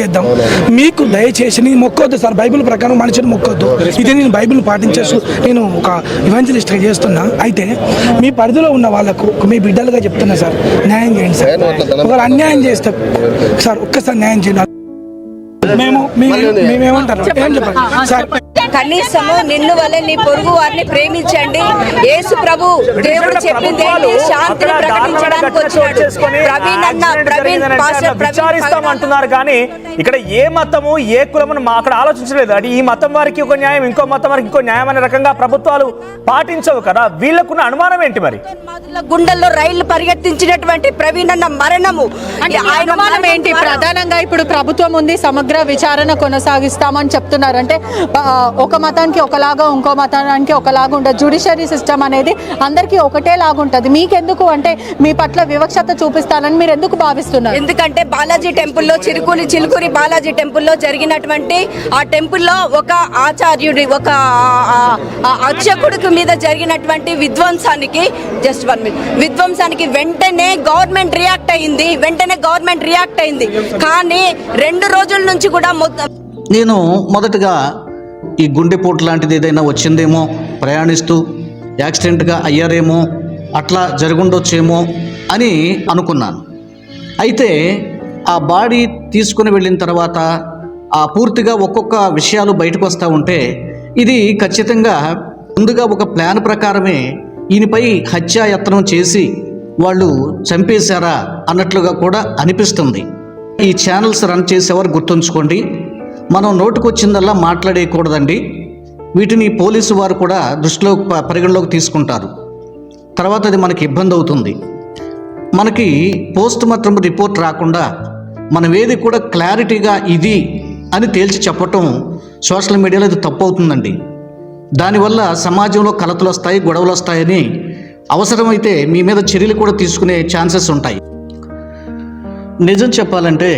చేద్దాం. మీకు దయచేసి నేను మొక్కొద్దు సార్. బైబిల్ ప్రకారం మనిషిని మొక్కొద్దు. ఇది నేను బైబిల్ పాటించేసి నేను ఒక ఇవాంజలిస్ట్గా చేస్తున్నా. అయితే మీ పరిధిలో ఉన్న వాళ్ళకు మీ బిడ్డలుగా చెప్తున్నా సార్. న్యాయం చేయండి సార్. ఒకరు అన్యాయం చేస్తే సార్ ఒక్కసారి న్యాయం చేయండి. మేము మేమేమంటారు? ఏం చెప్పండి సార్ కనీసము నిన్ను వలె నీ పొరుగు వారిని ప్రేమించండి. యేసు ప్రభు దేవుడు చెప్పింది ఏంటి? శాంతిని ప్రకటించడానికి వచ్చినాడు ప్రవీణ్ అన్న ప్రవీణ్ పాస్టర్ ప్రవీణ్ అంటున్నారు కానీ ఇక్కడ ఏ మతము ఏ కులమును మా అక్కడ ఆలోచించలేదు. అది ఈ మతం వారికి ఒక న్యాయం ఇంకో మతం వారికి ఇంకో న్యాయం అనే రకంగా ప్రభుత్వాలు పాటించవు కదా. వీళ్ళకున్న అనుమానం ఏంటి మరి? గుండెల్లో రైళ్ళు పరిగెత్తించినటువంటి ప్రవీణ్ అన్న మరణము. అనుమానం ఏంటి? ప్రధానంగా ఇప్పుడు ప్రభుత్వం ఉంది సమగ్ర విచారణ కొనసాగిస్తామని చెప్తున్నారు. అంటే ఆ, ఒక మతానికి ఒకలాగా ఇంకో మతానికి ఒకలాగా ఉంటుంది జుడిషియరీ సిస్టమ్ అనేది అందరికీ ఒకటే లాగా ఉంటుంది మీకెందుకు అంటే మీ పట్ల వివక్షత చూపిస్తానని మీరు ఎందుకు భావిస్తున్నారు? ఎందుకంటే బాలాజీ టెంపుల్లో చిరుకులి చిలుకూరి బాలాజీ టెంపుల్లో జరిగినటువంటి ఆ టెంపుల్లో ఒక ఆచార్యుడి ఒక అర్చకుడికి మీద జరిగినటువంటి విధ్వంసానికి జస్ట్ వన్ మినిట్ విధ్వంసానికి వెంటనే గవర్నమెంట్ రియాక్ట్ అయింది. వెంటనే గవర్నమెంట్ రియాక్ట్ అయింది. కానీ రెండు రోజుల నుంచి కూడా నేను మొదటగా ఈ గుండెపోటు లాంటిది ఏదైనా వచ్చిందేమో ప్రయాణిస్తూ యాక్సిడెంట్గా అయ్యారేమో అట్లా జరుగుండొచ్చేమో అని అనుకున్నాను. అయితే ఆ బాడీ తీసుకుని వెళ్ళిన తర్వాత ఆ పూర్తిగా ఒక్కొక్క విషయాలు బయటకు వస్తూ ఉంటే ఇది ఖచ్చితంగా ముందుగా ఒక ప్లాన్ ప్రకారమే ఈయనపై హత్యాయత్నం చేసి వాళ్ళు చంపేశారా అన్నట్లుగా కూడా అనిపిస్తుంది. ఈ ఛానల్స్ రన్ చేసేవారు గుర్తుంచుకోండి. మనం నోటుకొచ్చిందల్లా మాట్లాడేయకూడదండి. వీటిని పోలీసు వారు కూడా దృష్టిలో పరిగణలోకి తీసుకుంటారు. తర్వాత అది మనకి ఇబ్బంది అవుతుంది మనకి పోస్ట్ మార్టం రిపోర్ట్ రాకుండా మనం ఏది కూడా క్లారిటీగా ఇది అని తేల్చి చెప్పటం సోషల్ మీడియాలో ఇది తప్పు అవుతుందండి దానివల్ల సమాజంలో కలతలు వస్తాయి గొడవలు వస్తాయని అవసరమైతే మీ మీద చర్యలు కూడా తీసుకునే ఛాన్సెస్ ఉంటాయి. నిజం చెప్పాలంటే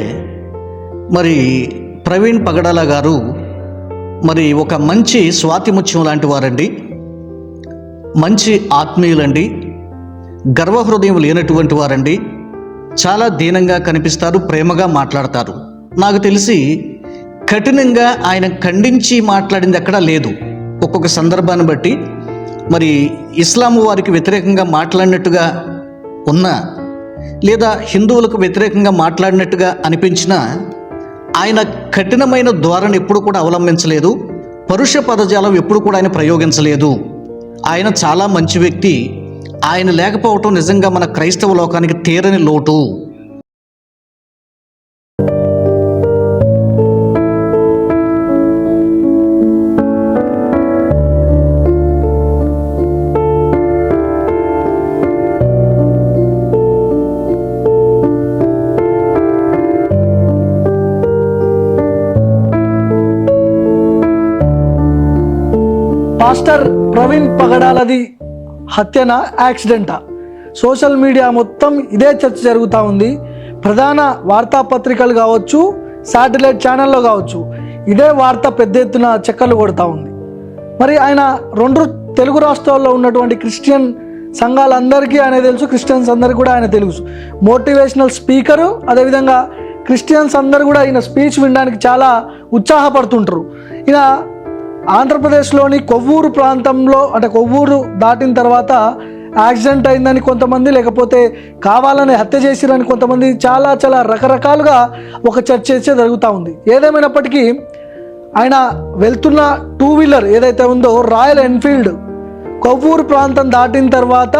మరి ప్రవీణ్ పగడాల గారు మరి ఒక మంచి స్వాతిముత్యం లాంటి వారండి. మంచి ఆత్మీయులండి. గర్వహృదయం లేనటువంటి వారండి. చాలా దీనంగా కనిపిస్తారు ప్రేమగా మాట్లాడతారు. నాకు తెలిసి కఠినంగా ఆయన ఖండించి మాట్లాడింది ఎక్కడా లేదు. ఒక్కొక్క సందర్భాన్ని బట్టి మరి ఇస్లాం వారికి వ్యతిరేకంగా మాట్లాడినట్టుగా ఉన్న లేదా హిందువులకు వ్యతిరేకంగా మాట్లాడినట్టుగా అనిపించిన ఆయన కఠినమైన ధోరణి ఎప్పుడు కూడా అవలంబించలేదు. పరుష పదజాలం ఎప్పుడు కూడా ఆయన ప్రయోగించలేదు. ఆయన చాలా మంచి వ్యక్తి. ఆయన లేకపోవటం నిజంగా మన క్రైస్తవ లోకానికి తీరని లోటు. మాస్టర్ ప్రవీణ్ పగడాలది హత్యనా యాక్సిడెంటా. సోషల్ మీడియా మొత్తం ఇదే చర్చ జరుగుతూ ఉంది. ప్రధాన వార్తాపత్రికలు కావచ్చు శాటిలైట్ ఛానల్లో కావచ్చు ఇదే వార్త పెద్ద ఎత్తున చెక్కలు కొడుతూ ఉంది. మరి ఆయన రెండు తెలుగు రాష్ట్రాల్లో ఉన్నటువంటి క్రిస్టియన్ సంఘాలందరికీ ఆయన తెలుసు క్రిస్టియన్స్ అందరికీ కూడా ఆయన తెలుసు. మోటివేషనల్ స్పీకరు అదేవిధంగా క్రిస్టియన్స్ అందరు కూడా ఈయన స్పీచ్ వినడానికి చాలా ఉత్సాహపడుతుంటారు. ఈయన ఆంధ్రప్రదేశ్లోని కొవ్వూరు ప్రాంతంలో అంటే కొవ్వూరు దాటిన తర్వాత యాక్సిడెంట్ అయిందని కొంతమంది లేకపోతే కావాలని హత్య చేసిరని కొంతమంది చాలా చాలా రకరకాలుగా ఒక చర్చ అయితే జరుగుతూ ఉంది. ఏదేమైనప్పటికీ ఆయన వెళ్తున్న టూ వీలర్ ఏదైతే ఉందో రాయల్ ఎన్ఫీల్డ్ కొవ్వూరు ప్రాంతం దాటిన తర్వాత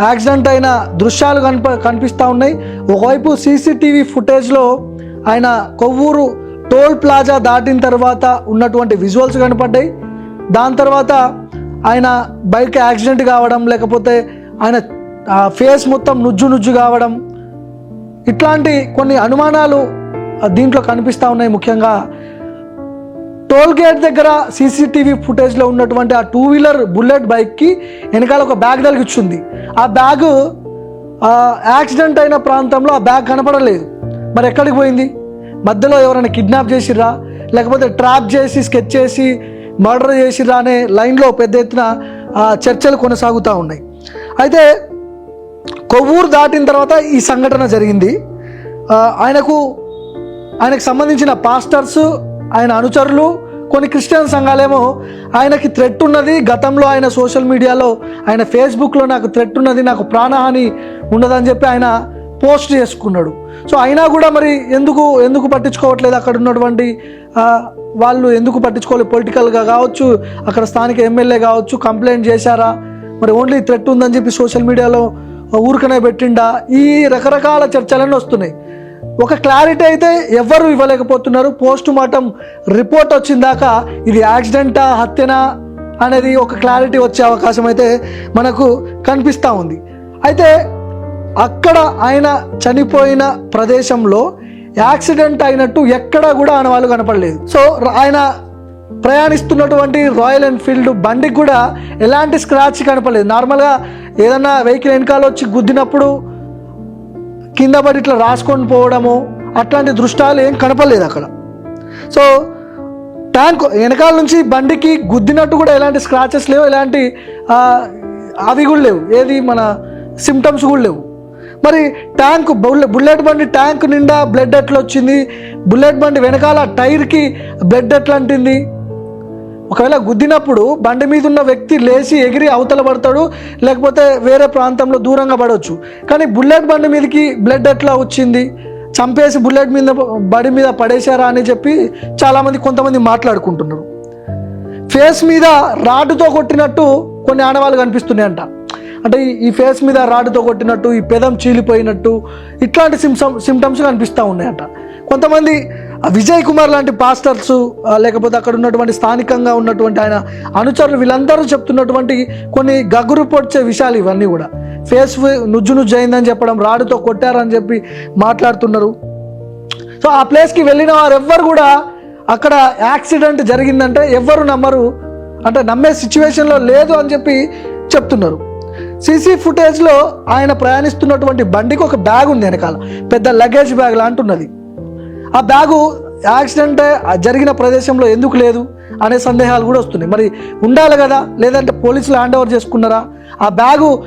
యాక్సిడెంట్ అయిన దృశ్యాలు కనిప కనిపిస్తూ ఉన్నాయి. ఒకవైపు సీసీటీవీ ఫుటేజ్లో ఆయన కొవ్వూరు టోల్ ప్లాజా దాటిన తర్వాత ఉన్నటువంటి విజువల్స్ కనపడ్డాయి. దాని తర్వాత ఆయన బైక్ యాక్సిడెంట్ కావడం లేకపోతే ఆయన ఫేస్ మొత్తం నుజ్జు నుజ్జు కావడం. ఇట్లాంటి కొన్ని అనుమానాలు దీంట్లో కనిపిస్తూ ఉన్నాయి ముఖ్యంగా. టోల్ గేట్ దగ్గర సీసీటీవీ ఫుటేజ్లో ఉన్నటువంటి ఆ టూ వీలర్ బుల్లెట్ బైక్కి వెనకాల ఒక బ్యాగ్ తలిగిచ్చింది ఆ బ్యాగ్ యాక్సిడెంట్ అయిన ప్రాంతంలో ఆ బ్యాగ్ కనపడలేదు. మరి ఎక్కడికి పోయింది? మధ్యలో ఎవరైనా కిడ్నాప్ చేసిర్రా? లేకపోతే ట్రాప్ చేసి స్కెచ్ చేసి మర్డర్ చేసిర్రా అనే లైన్లో పెద్ద ఎత్తున ఆ, చర్చలు కొనసాగుతూ ఉన్నాయి. అయితే కొవ్వూరు దాటిన తర్వాత ఈ సంఘటన జరిగింది. ఆయనకు ఆయనకు సంబంధించిన పాస్టర్స్ ఆయన అనుచరులు కొన్ని క్రిస్టియన్ సంఘాలేమో ఆయనకి థ్రెట్ ఉన్నది. గతంలో ఆయన సోషల్ మీడియాలో ఆయన ఫేస్బుక్లో నాకు థ్రెట్ ఉన్నది నాకు ప్రాణహాని ఉండదని చెప్పి ఆయన పోస్ట్ చేసుకున్నాడు. సో అయినా కూడా మరి ఎందుకు ఎందుకు పట్టించుకోవట్లేదు అక్కడ ఉన్నటువంటి వాళ్ళు ఎందుకు పట్టించుకోవాలి? పొలిటికల్గా కావచ్చు అక్కడ స్థానిక ఎమ్మెల్యే కావచ్చు కంప్లైంట్ చేశారా? మరి ఓన్లీ థ్రెట్ ఉందని చెప్పి సోషల్ మీడియాలో ఊరికనే పెట్టిండా? ఈ రకరకాల చర్చలన్నీ వస్తున్నాయి. ఒక క్లారిటీ అయితే ఎవ్వరూ ఇవ్వలేకపోతున్నారు. పోస్ట్ మార్టం రిపోర్ట్ వచ్చిందాక ఇది యాక్సిడెంటా హత్యనా అనేది ఒక క్లారిటీ వచ్చే అవకాశం అయితే మనకు కనిపిస్తూ ఉంది. అయితే అక్కడ ఆయన చనిపోయిన ప్రదేశంలో యాక్సిడెంట్ అయినట్టు ఎక్కడా కూడా ఆయన వాళ్ళు కనపడలేదు. సో ఆయన ప్రయాణిస్తున్నటువంటి రాయల్ ఎన్ఫీల్డ్ బండికి కూడా ఎలాంటి స్క్రాచ్ కనపడలేదు. నార్మల్గా ఏదన్నా వెహికల్ వెనకాల వచ్చి గుద్దినప్పుడు కింద పడి ఇట్లా రాసుకొని పోవడము అట్లాంటి దృష్టాలు ఏం కనపడలేదు అక్కడ. సో ట్యాంక్ వెనకాల నుంచి బండికి గుద్దినట్టు కూడా ఎలాంటి స్క్రాచెస్ లేవు ఎలాంటి అవి కూడా లేవు. ఏది మన సిమ్టమ్స్ కూడా లేవు. మరి ట్యాంక్ బుల్లెట్ బుల్లెట్ బండి ట్యాంక్ నిండా బ్లడ్ ఎట్లా వచ్చింది? బుల్లెట్ బండి వెనకాల టైర్కి బ్లడ్ ఎట్లా అంటింది? ఒకవేళ గుద్దినప్పుడు బండి మీద ఉన్న వ్యక్తి లేచి ఎగిరి అవతల పడతాడు లేకపోతే వేరే ప్రాంతంలో దూరంగా పడవచ్చు. కానీ బుల్లెట్ బండి మీదకి బ్లడ్ ఎట్లా వచ్చింది? చంపేసి బుల్లెట్ మీద బడి మీద పడేశారా అని చెప్పి చాలామంది కొంతమంది మాట్లాడుకుంటున్నారు. ఫేస్ మీద రాడ్డుతో కొట్టినట్టు కొన్ని ఆడవాళ్ళు కనిపిస్తున్నాయి అంటే ఈ- ఫేస్ మీద రాడ్తో కొట్టినట్టు ఈ పెదం చీలిపోయినట్టు ఇట్లాంటి సిమ్సమ్ సిమ్టమ్స్ కనిపిస్తూ ఉన్నాయంట. కొంతమంది విజయ్ కుమార్ లాంటి పాస్టర్స్ లేకపోతే అక్కడ ఉన్నటువంటి స్థానికంగా ఉన్నటువంటి ఆయన అనుచరులు వీళ్ళందరూ చెప్తున్నటువంటి కొన్ని గగురు పొడిచే విషయాలు ఇవన్నీ కూడా. ఫేస్ నుజ్జు నుజ్జు అయిందని చెప్పడం రాడుతో కొట్టారని చెప్పి మాట్లాడుతున్నారు. సో ఆ ప్లేస్కి వెళ్ళిన వారు ఎవ్వరు కూడా అక్కడ యాక్సిడెంట్ జరిగిందంటే ఎవ్వరు నమ్మరు. అంటే నమ్మే సిచ్యువేషన్లో లేదు అని చెప్పి చెప్తున్నారు. సీసీ ఫుటేజ్లో ఆయన ప్రయాణిస్తున్నటువంటి బండికి ఒక బ్యాగ్ ఉంది వెనకాల. పెద్ద లగేజ్ బ్యాగ్ లాంటున్నది. ఆ బ్యాగు యాక్సిడెంట్ జరిగిన ప్రదేశంలో ఎందుకు లేదు అనే సందేహాలు కూడా వస్తున్నాయి. మరి ఉండాలి కదా? లేదంటే పోలీసులు హ్యాండ్ ఓవర్ చేసుకున్నారా? ఆ బ్యాగు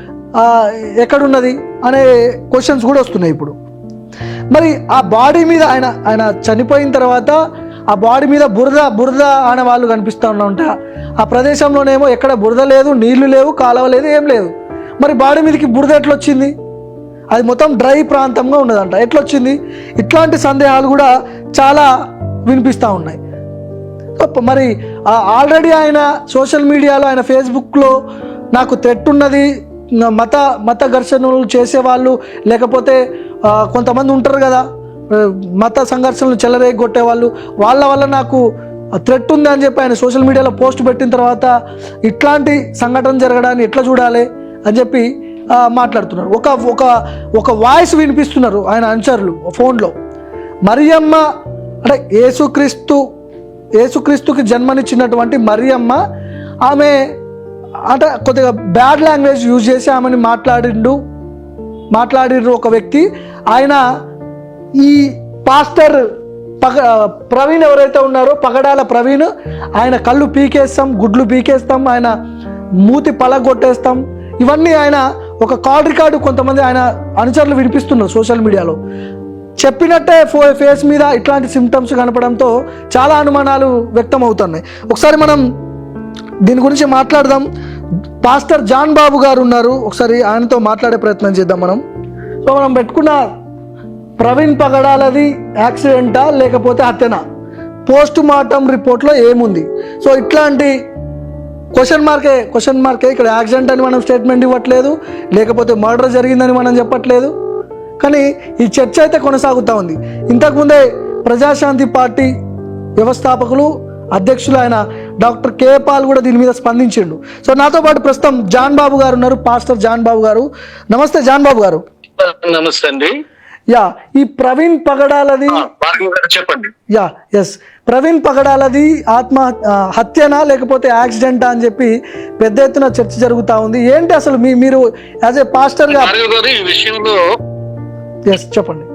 ఎక్కడున్నది అనే క్వశ్చన్స్ కూడా వస్తున్నాయి ఇప్పుడు. మరి ఆ బాడీ మీద ఆయన ఆయన చనిపోయిన తర్వాత ఆ బాడీ మీద బురద బురద అనే వాళ్ళు కనిపిస్తూ ఉన్నంట ఆ ప్రదేశంలోనేమో ఎక్కడ బురద లేదు నీళ్ళు లేవు కాలువ లేదు ఏం లేదు. మరి బాడీ మీదకి బురద ఎట్లా వచ్చింది అది మొత్తం డ్రై ప్రాంతంగా ఉన్నదంట. ఎట్లా వచ్చింది ఇట్లాంటి సందేహాలు కూడా చాలా వినిపిస్తూ ఉన్నాయి. మరి ఆల్రెడీ ఆయన సోషల్ మీడియాలో ఆయన ఫేస్బుక్లో నాకు థ్రెట్ ఉన్నది మత మత ఘర్షణలు చేసేవాళ్ళు లేకపోతే కొంతమంది ఉంటారు కదా మత సంఘర్షణలు చెలరేగొట్టే వాళ్ళు వాళ్ళ వల్ల నాకు థ్రెట్ ఉంది అని చెప్పి ఆయన సోషల్ మీడియాలో పోస్ట్ పెట్టిన తర్వాత ఇట్లాంటి సంఘటన జరగడాన్ని ఎట్లా చూడాలి అని చెప్పి మాట్లాడుతున్నారు. ఒక ఒక ఒక వాయిస్ వినిపిస్తున్నారు ఆయన అనుచరులు ఫోన్లో మరియమ్మ అంటే యేసుక్రీస్తు యేసుక్రీస్తుకి జన్మనిచ్చినటువంటి మరియమ్మ ఆమె అంటే కొద్దిగా బ్యాడ్ లాంగ్వేజ్ యూజ్ చేసి ఆమెని మాట్లాడిండు మాట్లాడిండ్రు ఒక వ్యక్తి. ఆయన ఈ పాస్టర్ పగ ప్రవీణ్ ఎవరైతే ఉన్నారో పగడాల ప్రవీణ్ ఆయన కళ్ళు పీకేస్తాం గుడ్లు పీకేస్తాం ఆయన మూతి పలగొట్టేస్తాం. ఇవన్నీ ఆయన ఒక కాల్ రికార్డు కొంతమంది ఆయన అనుచరులు వినిపిస్తున్నారు సోషల్ మీడియాలో. చెప్పినట్టే ఫో ఫేస్ మీద ఇట్లాంటి సిమ్టమ్స్ కనపడంతో చాలా అనుమానాలు వ్యక్తం అవుతున్నాయి ఒకసారి మనం దీని గురించి మాట్లాడదాం. పాస్టర్ జాన్ బాబు గారు ఉన్నారు. ఒకసారి ఆయనతో మాట్లాడే ప్రయత్నం చేద్దాం మనం. సో మనం పెట్టుకున్న ప్రవీణ్ పగడాలది యాక్సిడెంటా లేకపోతే హత్యనా? పోస్ట్ మార్టం రిపోర్ట్లో ఏముంది? సో ఇట్లాంటి క్వశ్చన్ మార్కే క్వశ్చన్ మార్కే ఇక్కడ యాక్సిడెంట్ అని మనం స్టేట్మెంట్ ఇవ్వట్లేదు లేకపోతే మర్డర్ జరిగిందని మనం చెప్పట్లేదు. కానీ ఈ చర్చ అయితే కొనసాగుతూ ఉంది. ఇంతకుముందే ప్రజాశాంతి పార్టీ వ్యవస్థాపకులు అధ్యక్షులు ఆయన డాక్టర్ కే పాల్ కూడా దీని మీద స్పందించిండు. సో నాతో పాటు ప్రస్తుతం జాన్ బాబు గారు ఉన్నారు పాస్టర్ జాన్ బాబు గారు. నమస్తే జాన్ బాబు గారు. నమస్తే అండి. యా ఈ ప్రవీణ్ పగడాలది చెప్పండి. యా ఎస్ ప్రవీణ్ పగడాలది ఆత్మ హత్యనా లేకపోతే యాక్సిడెంటా అని చెప్పి పెద్ద ఎత్తున చర్చ జరుగుతూ ఉంది. ఏంటి అసలు మీ మీరు యాజ్ ఏ భార్గవ్ గారు ఈ విషయంలో ఎస్ చెప్పండి.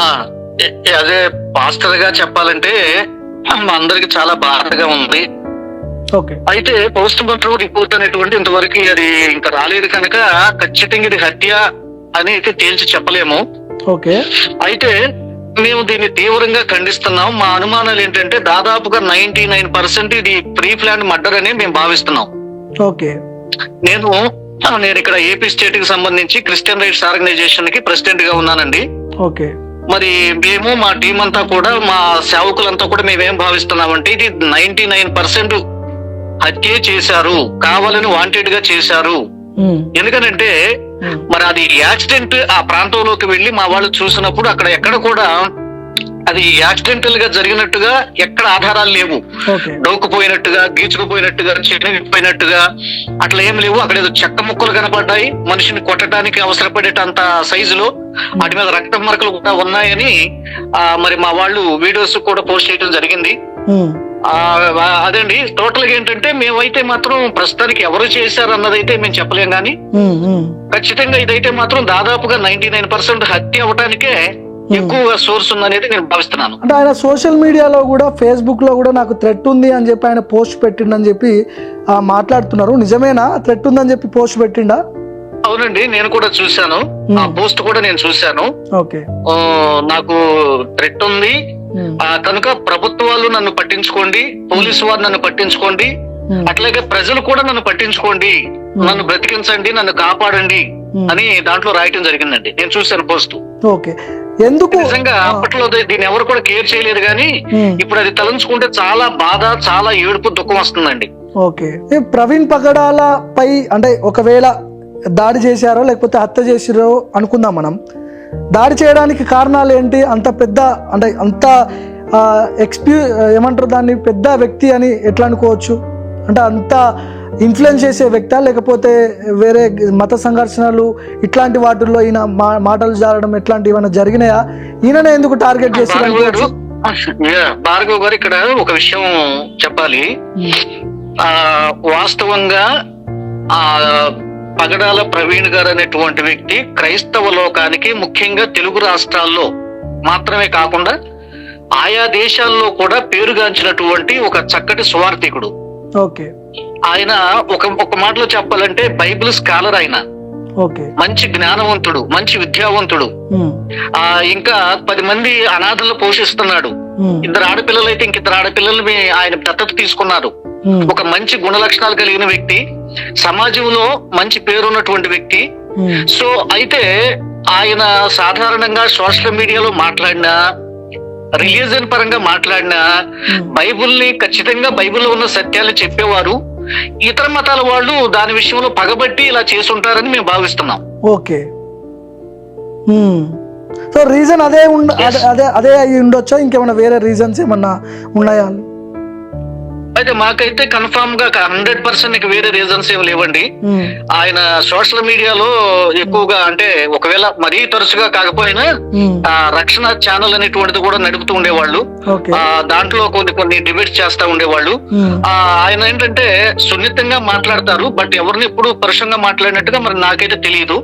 ఆ, ఎ- అదే పాస్టర్గా చెప్పాలంటే అందరికి చాలా బాధగా ఉంది. ఓకే అయితే పోస్ట్ మార్టం రిపోర్ట్ అనేటువంటి ఇంతవరకు అది ఇంకా రాలేదు కనుక ఖచ్చితంగా ఇది హత్య అని అయితే తేల్చి చెప్పలేము. ఓకే. అయితే మేము దీన్ని తీవ్రంగా ఖండిస్తున్నాం. మా అనుమానాలు ఏంటంటే దాదాపుగా నైన్టీ నైన్ పర్సెంట్ ఇది ప్రీ ప్లాన్ మర్డర్ అని మేము భావిస్తున్నాం. ఓకే. నేను నేను ఇక్కడ ఏపీ స్టేట్కి సంబంధించి క్రిస్టియన్ రైట్స్ ఆర్గనైజేషన్కి ప్రెసిడెంట్గా ఉన్నానండి. ఓకే. మరి మేము మా టీం అంతా కూడా మా సేవకులంతా కూడా మేమేం భావిస్తున్నామంటే ఇది నైన్టీ నైన్ పర్సెంట్ హత్యే చేశారు. కావాలని వాంటెడ్గా చేశారు. ఎందుకనంటే మరి అది యాక్సిడెంట్ ఆ ప్రాంతంలోకి వెళ్ళి మా వాళ్ళు చూసినప్పుడు అక్కడ ఎక్కడ కూడా అది యాక్సిడెంటల్గా జరిగినట్టుగా ఎక్కడ ఆధారాలు లేవు. డోకుపోయినట్టుగా గీచుకుపోయినట్టుగా చిన్నగిపోయినట్టుగా అట్లా ఏం లేవు. అక్కడ ఏదో చెక్క ముక్కలు కనపడ్డాయి. మనిషిని కొట్టడానికి అవసరపడేటంత సైజులో వాటి మీద రక్తం మరకలు కూడా ఉన్నాయని ఆ, మరి మా వాళ్ళు వీడియోస్ కూడా పోస్ట్ చేయడం జరిగింది. ఆ, అదండి. టోటల్గా ఏంటంటే మేమైతే మాత్రం ప్రస్తుతానికి ఎవరు చేశారు అన్నదైతే మేము చెప్పలేం ఉమ్. ఖచ్చితంగా ఇదైతే మాత్రం దాదాపుగా నైన్టీ నైన్ పర్సెంట్ హత్య అవటానికే ఎక్కువగా సోర్స్ ఉందనేది నేను భావిస్తున్నాను. అంటే ఆయన సోషల్ మీడియాలో కూడా ఫేస్బుక్లో కూడా నాకు థ్రెట్ ఉంది అని చెప్పి ఆయన పోస్ట్ పెట్టిండని చెప్పి మాట్లాడుతున్నారు. నిజమేనా? థ్రెట్ ఉందని చెప్పి పోస్ట్ పెట్టిండా? అవునండి నేను కూడా చూశాను. ఆ పోస్ట్ కూడా నేను చూశాను. నాకు థ్రెట్ ఉంది. కనుక ప్రభుత్వాలు నన్ను పట్టించుకోండి పోలీసు వారు నన్ను పట్టించుకోండి. అట్లాగే ప్రజలు కూడా నన్ను పట్టించుకోండి నన్ను బ్రతికించండి నన్ను కాపాడండి. అని దాంట్లో రాయటం జరిగిందండి. నేను చూశాను పోస్ట్. ఓకే. ఎందుకు? నిజంగా అప్పట్లో దీన్ని ఎవరు కూడా కేర్ చేయలేదు కానీ. ఇప్పుడు అది తలంచుకుంటే చాలా బాధ చాలా ఏడుపు దుఃఖం వస్తుందండి. ఓకే. ప్రవీణ్ పగడాల పై అంటే ఒకవేళ దాడి చేశారో లేకపోతే హత్య చేసిరో అనుకుందాం మనం. దాడి చేయడానికి కారణాలు ఏంటి అంత పెద్ద అంటే అంత ఎక్స్ప్యూ ఏమంటారు దాన్ని? పెద్ద వ్యక్తి అని ఎట్లా అనుకోవచ్చు? అంటే అంత ఇన్ఫ్లుయెన్స్ చేసే వ్యక్తా? లేకపోతే వేరే మత సంఘర్షణలు ఇట్లాంటి వాటిల్లో ఈయన మా మాటలు జారడం ఇట్లాంటివి ఏమైనా జరిగినాయా? ఈయననే ఎందుకు టార్గెట్ చేసి భార్గవ్ గారు యా, భార్గవ్ గారు ఇక్కడ ఒక విషయం చెప్పాలి. ఆ వాస్తవంగా ఆ పగడాల ప్రవీణ్ గారు అనేటువంటి వ్యక్తి క్రైస్తవ లోకానికి ముఖ్యంగా తెలుగు రాష్ట్రాల్లో మాత్రమే కాకుండా ఆయా దేశాల్లో కూడా పేరుగాంచినటువంటి ఒక చక్కటి స్వార్థికుడు. ఓకే. ఆయన ఒక ఒక మాటలో చెప్పాలంటే బైబిల్ స్కాలర్ ఆయన. మంచి జ్ఞానవంతుడు మంచి విద్యావంతుడు. ఆ ఇంకా పది మంది అనాథలు పోషిస్తున్నాడు. ఇద్దరు ఆడపిల్లలు అయితే ఇంకిద్దరు ఆడపిల్లలు ఆయన దత్తత తీసుకున్నారు. ఒక మంచి గుణ లక్షణాలు కలిగిన వ్యక్తి. సమాజంలో మంచి పేరున్నటువంటి వ్యక్తి. ఉమ్. సో అయితే ఆయన సాధారణంగా సోషల్ మీడియాలో మాట్లాడినా రిలీజన్ పరంగా మాట్లాడినా బైబిల్ని ఖచ్చితంగా బైబిల్లో ఉన్న సత్యాలు చెప్పేవారు. ఇతర మతాల వాళ్ళు దాని విషయంలో పగబట్టి ఇలా చేసుంటారని మేము భావిస్తున్నాం. ఓకే. సో రీజన్ అదే ఉండ అదే- అదే అదే అయి ఉండొచ్చా? ఇంకేమైనా వేరే రీజన్స్ ఏమన్నా ఉన్నాయా? అయితే మాకైతే కన్ఫామ్గా హండ్రెడ్ పర్సెంట్ వేరే రీజన్స్ ఏమి లేవండి. ఆయన సోషల్ మీడియాలో ఎక్కువగా అంటే ఒకవేళ మరీ తరచుగా కాకపోయినా రక్షణ ఛానల్ అనేటువంటిది కూడా నడుపుతూ ఉండేవాళ్ళు. దాంట్లో కొన్ని కొన్ని డిబేట్స్ చేస్తా ఉండేవాళ్ళు. ఆయన ఏంటంటే సున్నితంగా మాట్లాడతారు బట్ ఎవరిని ఎప్పుడు పరుషంగా మాట్లాడినట్టుగా మరి నాకైతే తెలియదు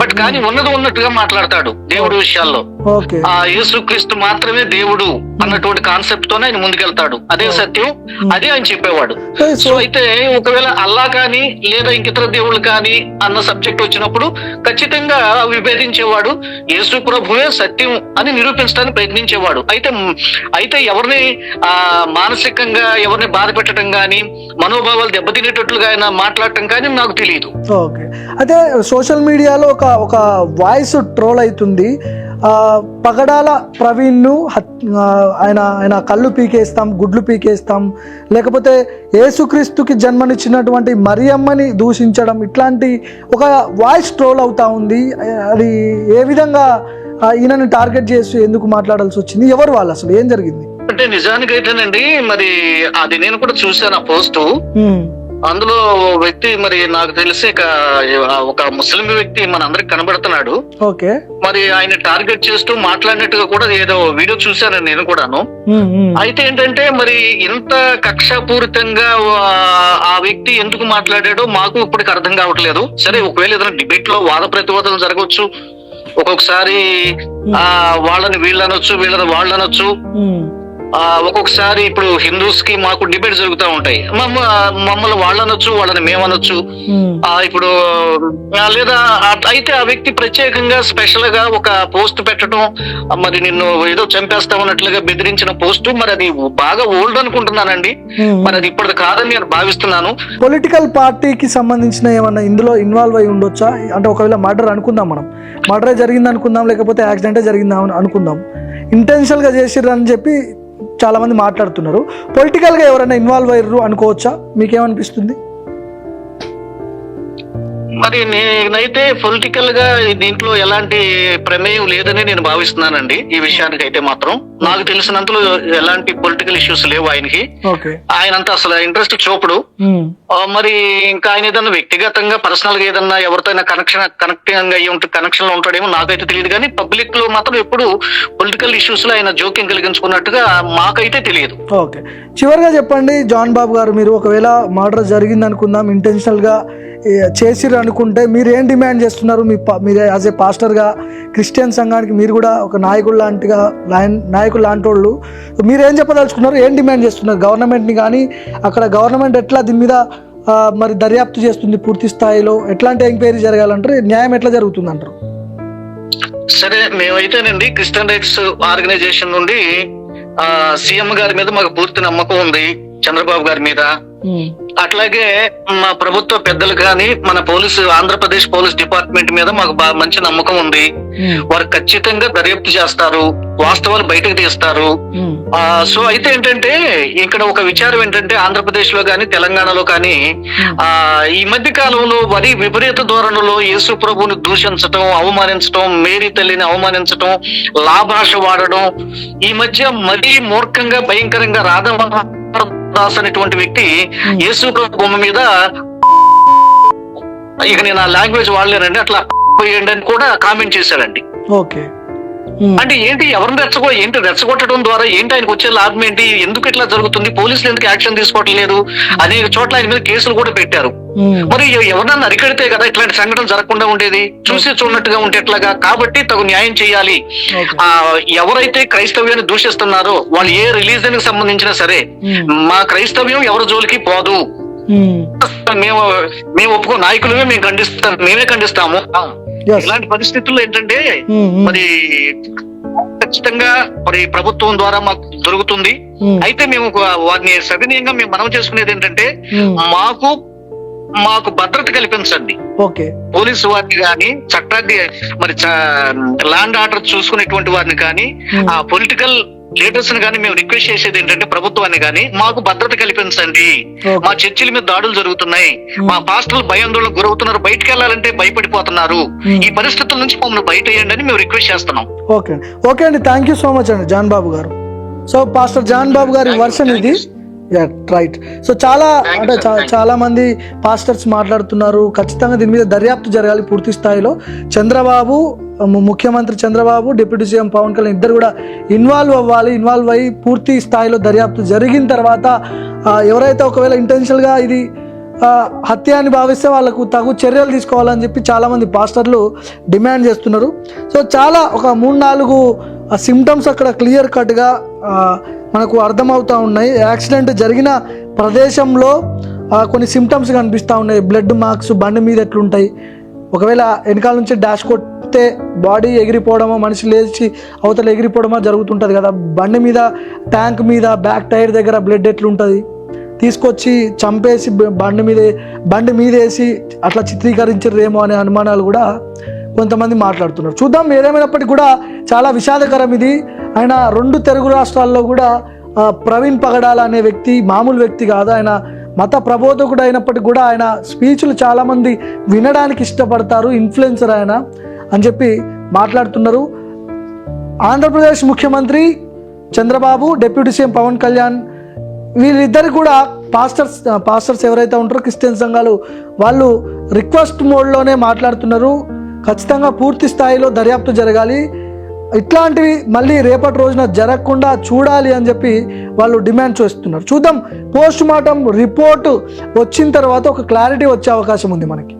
బట్ కానీ ఉన్నది ఉన్నట్టుగా మాట్లాడతాడు దేవుడి విషయాల్లో. ఆ యేసుక్రీస్తు మాత్రమే దేవుడు అన్నటువంటి కాన్సెప్ట్ తోనే ఆయన ముందుకెళ్తాడు. అదే సత్యం అదే ఆయన చెప్పేవాడు. సో సో అయితే ఒకవేళ అల్లా కానీ లేదా ఇంకితర దేవుళ్ళు కానీ అన్న సబ్జెక్ట్ వచ్చినప్పుడు ఖచ్చితంగా విభేదించేవాడు యేసు ప్రభువే సత్యం అని నిరూపించడానికి ప్రయత్నించేవాడు. అయితే అయితే ఎవరిని ఆ మానసికంగా ఎవరిని బాధ పెట్టడం కానీ మనోభావాలు దెబ్బతినేటట్లుగా ఆయన మాట్లాడటం కానీ నాకు తెలియదు ఓకే. అయితే సోషల్ మీడియాలో ఒక ఒక వాయిస్ ట్రోల్ అవుతుంది పగడాల ప్రవీణ్ను ఆయన ఆయన కళ్ళు పీకేస్తాం గుడ్లు పీకేస్తాం. లేకపోతే ఏసుక్రీస్తుకి జన్మనిచ్చినటువంటి మరియమ్మని దూషించడం ఇట్లాంటి ఒక వాయిస్ ట్రోల్ అవుతా ఉంది. అది ఏ విధంగా ఈయనని టార్గెట్ చేసి ఎందుకు మాట్లాడాల్సి వచ్చింది? ఎవరు వాళ్ళు అసలు? ఏం జరిగింది? అంటే నిజానికైతేనండి మరి అది నేను కూడా చూశాను ఆ పోస్టు. అందులో వ్యక్తి మరి నాకు తెలిసి ఒక ముస్లిం వ్యక్తి మన అందరికి కనబడుతున్నాడు. ఓకే. మరి ఆయన టార్గెట్ చేస్తూ మాట్లాడినట్టుగా కూడా ఏదో వీడియో చూశాను నేను కూడాను. అయితే ఏంటంటే మరి ఇంత కక్షాపూరితంగా ఆ- వ్యక్తి ఎందుకు మాట్లాడాడో మాకు ఇప్పటికి అర్థం కావట్లేదు. సరే ఒకవేళ ఏదైనా డిబేట్లో వాద ప్రతివాదనలు జరగవచ్చు ఒక్కొక్కసారి ఆ వాళ్ళని వీళ్ళనొచ్చు వీళ్ళని వాళ్ళనొచ్చు. ఒక్కొక్కసారి ఇప్పుడు హిందూస్కి మాకు డిబేట్ జరుగుతూ ఉంటాయి. మమ్మ మమ్మల్ని వాళ్ళు అనొచ్చు వాళ్ళని మేము అనొచ్చు ఆ, ఇప్పుడు లేదా అయితే ఆ వ్యక్తి ప్రత్యేకంగా స్పెషల్గా ఒక పోస్ట్ పెట్టడం మరి నిన్ను ఏదో చంపేస్తామన్నట్లుగా బెదిరించిన పోస్ట్ మరి అది బాగా ఓల్డ్ అనుకుంటున్నానండి. మరి అది ఇప్పటిది కాదని నేను భావిస్తున్నాను. పొలిటికల్ పార్టీకి సంబంధించిన ఏమన్నా ఇందులో ఇన్వాల్వ్ అయి ఉండొచ్చా? అంటే ఒకవేళ మర్డర్ అనుకుందాం మనం. మర్డర్ జరిగింది అనుకుందాం లేకపోతే యాక్సిడెంటే జరిగిందా అని అనుకుందాం. ఇంటెన్షనల్గా చేసిర్రు అని చెప్పి చాలామంది మాట్లాడుతున్నారు. పొలిటికల్గా ఎవరైనా ఇన్వాల్వ్ అయ్యారు అనుకోవచ్చా? మీకేమనిపిస్తుంది? మరి నేనైతే పొలిటికల్గా దీంట్లో ఎలాంటి ప్రమేయం లేదని నేను భావిస్తున్నానండి. ఈ విషయానికి అయితే మాత్రం. నాకు తెలిసినంతలో ఎలాంటి పొలిటికల్ ఇష్యూస్ లేవు ఆయనకి. ఓకే. ఆయనంతా అసలు ఇంట్రెస్ట్ చూపడు. మరి ఇంకా ఆయన ఏదన్నా వ్యక్తిగతంగా పర్సనల్గా ఏదన్నా ఎవరితో కనెక్షన్ కనెక్టింగ్ అయ్యి ఉంటే కనెక్షన్లో ఉంటాడేమో నాకైతే తెలియదు కానీ పబ్లిక్లో మాత్రం ఎప్పుడు పొలిటికల్ ఇష్యూస్లో ఆయన జోక్యం కలిగించుకున్నట్టుగా మాకైతే తెలియదు. ఓకే. చివరిగా చెప్పండి జాన్ బాబు గారు మీరు ఒకవేళ మర్డర్ జరిగింది అనుకుందాం ఇంటెన్షనల్గా చేసిర్రు అనుకుంటే మీరు ఏం డిమాండ్ చేస్తున్నారు? మీ మీరు యాజ్ ఏ పాస్టర్గా క్రిస్టియన్ సంఘానికి మీరు కూడా ఒక నాయకుడు లాంటిగా లాయన్- నాయకులు లాంటి వాళ్ళు మీరు ఏం చెప్పదలుచుకున్నారు? ఏం డిమాండ్ చేస్తున్నారు? గవర్నమెంట్ని కానీ అక్కడ గవర్నమెంట్ ఎట్లా దీని మీద మరి దర్యాప్తు చేస్తుంది పూర్తి స్థాయిలో? ఎట్లాంటి ఎంక్వైరీ జరగాలంటారు? న్యాయం ఎట్లా జరుగుతుంది అంటారు సరే మేమైతేనండి క్రిస్టియన్ రైట్స్ ఆర్గనైజేషన్ నుండి సీఎం గారి మీద మాకు పూర్తి నమ్మకం ఉంది చంద్రబాబు గారి మీద. అట్లాగే మా ప్రభుత్వ పెద్దలు కానీ మన పోలీసు ఆంధ్రప్రదేశ్ పోలీస్ డిపార్ట్మెంట్ మీద మాకు మంచి నమ్మకం ఉంది. వారు ఖచ్చితంగా దర్యాప్తు చేస్తారు. వాస్తవాలు బయటకు తీస్తారు. సో అయితే ఏంటంటే ఇక్కడ ఒక విచారం ఏంటంటే ఆంధ్రప్రదేశ్లో కానీ తెలంగాణలో కానీ ఆ ఈ మధ్య కాలంలో మరీ విపరీత ధోరణిలో యేసు ప్రభుని దూషించటం అవమానించటం మేరీ తల్లిని అవమానించటం లాభాష వాడడం ఈ మధ్య మరీ మూర్ఖంగా భయంకరంగా రాధా దాస్ అనేటువంటి వ్యక్తి యేసు బొమ్మ మీద ఇక నేను ఆ లాంగ్వేజ్ వాడలేనండి అట్లా పోయండి అని కూడా కామెంట్ చేశాడండి. ఓకే. అంటే ఏంటి? ఎవరిని రెచ్చగొ ఏంటి? రెచ్చగొట్టడం ద్వారా ఏంటి ఆయనకు వచ్చే లాభం ఏంటి? ఎందుకు ఇట్లా జరుగుతుంది? పోలీసులు ఎందుకు యాక్షన్ తీసుకోవటం లేదు అనేక చోట్ల ఆయన మీద కేసులు కూడా పెట్టారు. మరి ఎ- ఎవరన్నా అరికడితే కదా ఇట్లాంటి సంఘటన జరగకుండా ఉండేది? చూసి చూడనట్టుగా ఉంటే ఎట్లాగా? కాబట్టి తగు న్యాయం చేయాలి. ఆ ఎవరైతే క్రైస్తవ్యాన్ని దూషిస్తున్నారో వాళ్ళు ఏ రిలీజన్కి సంబంధించినా సరే మా క్రైస్తవ్యం ఎవరి జోలికి పోదు. మేము మేము ఒప్పుకో నాయకులమే మేము ఖండిస్తాం మేమే ఖండిస్తాము. ఇలాంటి పరిస్థితుల్లో ఏంటంటే Hmm, hmm. మరి ఖచ్చితంగా మరి ప్రభుత్వం ద్వారా మాకు దొరుకుతుంది Hmm. అయితే మేము ఒక- వారిని సవినీయంగా మేము మనం చేసుకునేది ఏంటంటే. మాకు మాకు భద్రత కల్పించండి ఓకే పోలీసు వారిని కానీ చట్టాన్ని మరి ల్యాండ్ ఆర్డర్ చూసుకునేటువంటి వారిని కానీ. ఆ పొలిటికల్ ని కానీ మేము రిక్వెస్ట్ చేసేది ఏంటంటే ప్రభుత్వాన్ని కానీ మాకు భద్రత కల్పించండి. మా చర్చిల మీద దాడులు జరుగుతున్నాయి. మా పాస్టర్లు భయాందోళనకు గురవుతున్నారు. బయటకు వెళ్ళాలంటే భయపడిపోతున్నారు. ఈ పరిస్థితుల నుంచి మమ్మల్ని బయట వేయండి అని మేము రిక్వెస్ట్ చేస్తున్నాం. ఓకే ఓకే అండి. థ్యాంక్ యూ సో మచ్ అండి జాన్ బాబు గారు. సో పాస్టర్ జాన్ బాబు గారి వర్షన్ ఇది. రైట్. సో చాలా అంటే. చాలా మంది పాస్టర్స్ మాట్లాడుతున్నారు. ఖచ్చితంగా దీని మీద దర్యాప్తు జరగాలి పూర్తి స్థాయిలో. చంద్రబాబు ముఖ్యమంత్రి చంద్రబాబు డిప్యూటీ సీఎం పవన్ కళ్యాణ్ ఇద్దరు కూడా ఇన్వాల్వ్ అవ్వాలి ఇన్వాల్వ్ అయ్యి పూర్తి స్థాయిలో దర్యాప్తు జరిగిన తర్వాత ఎవరైతే ఒకవేళ ఇంటెన్షనల్గా ఇది హత్య అని భావిస్తే వాళ్ళకు తగు చర్యలు తీసుకోవాలని చెప్పి చాలామంది పాస్టర్లు డిమాండ్ చేస్తున్నారు. సో చాలా ఒక మూడు నాలుగు సిమ్టమ్స్ అక్కడ క్లియర్ కట్గా మనకు అర్థమవుతూ ఉన్నాయి. యాక్సిడెంట్ జరిగిన ప్రదేశంలో కొన్ని సిమ్టమ్స్ కనిపిస్తూ ఉన్నాయి. బ్లడ్ మార్క్స్ బండి మీద ఎట్లుంటాయి? ఒకవేళ వెనకాల నుంచి డాష్ కొడితే బాడీ ఎగిరిపోవడమో మనిషి లేచి అవతల ఎగిరిపోవడమో జరుగుతుంటుంది కదా. బండి మీద ట్యాంక్ మీద బ్యాక్ టైర్ దగ్గర బ్లడ్ ఎట్లుంటుంది? తీసుకొచ్చి చంపేసి బండి మీద బండి మీద వేసి అట్లా చిత్రీకరించరేమో అనే అనుమానాలు కూడా కొంతమంది మాట్లాడుతున్నారు. చూద్దాం ఏదేమైనప్పటికీ కూడా చాలా విషాదకరం ఇది. ఆయన రెండు తెలుగు రాష్ట్రాల్లో కూడా ప్రవీణ్ పగడాల అనే వ్యక్తి మామూలు వ్యక్తి కాదు. ఆయన మత ప్రబోధకుడు అయినప్పటికీ కూడా ఆయన స్పీచ్లు చాలామంది వినడానికి ఇష్టపడతారు. ఇన్ఫ్లుయెన్సర్ ఆయన. అని చెప్పి మాట్లాడుతున్నారు. ఆంధ్రప్రదేశ్ ముఖ్యమంత్రి చంద్రబాబు డిప్యూటీ సీఎం పవన్ కళ్యాణ్ వీళ్ళిద్దరు కూడా పాస్టర్స్ పాస్టర్స్ ఎవరైతే ఉంటారో క్రిస్టియన్ సంఘాలు వాళ్ళు రిక్వెస్ట్ మోడ్లోనే మాట్లాడుతున్నారు. ఖచ్చితంగా పూర్తి స్థాయిలో దర్యాప్తు జరగాలి. ఇట్లాంటివి మళ్ళీ రేపటి రోజున జరగకుండా చూడాలి అని చెప్పి వాళ్ళు డిమాండ్ చేస్తున్నారు. చూద్దాం పోస్ట్ మార్టం రిపోర్ట్ వచ్చిన తర్వాత ఒక క్లారిటీ వచ్చే అవకాశం ఉంది మనకి.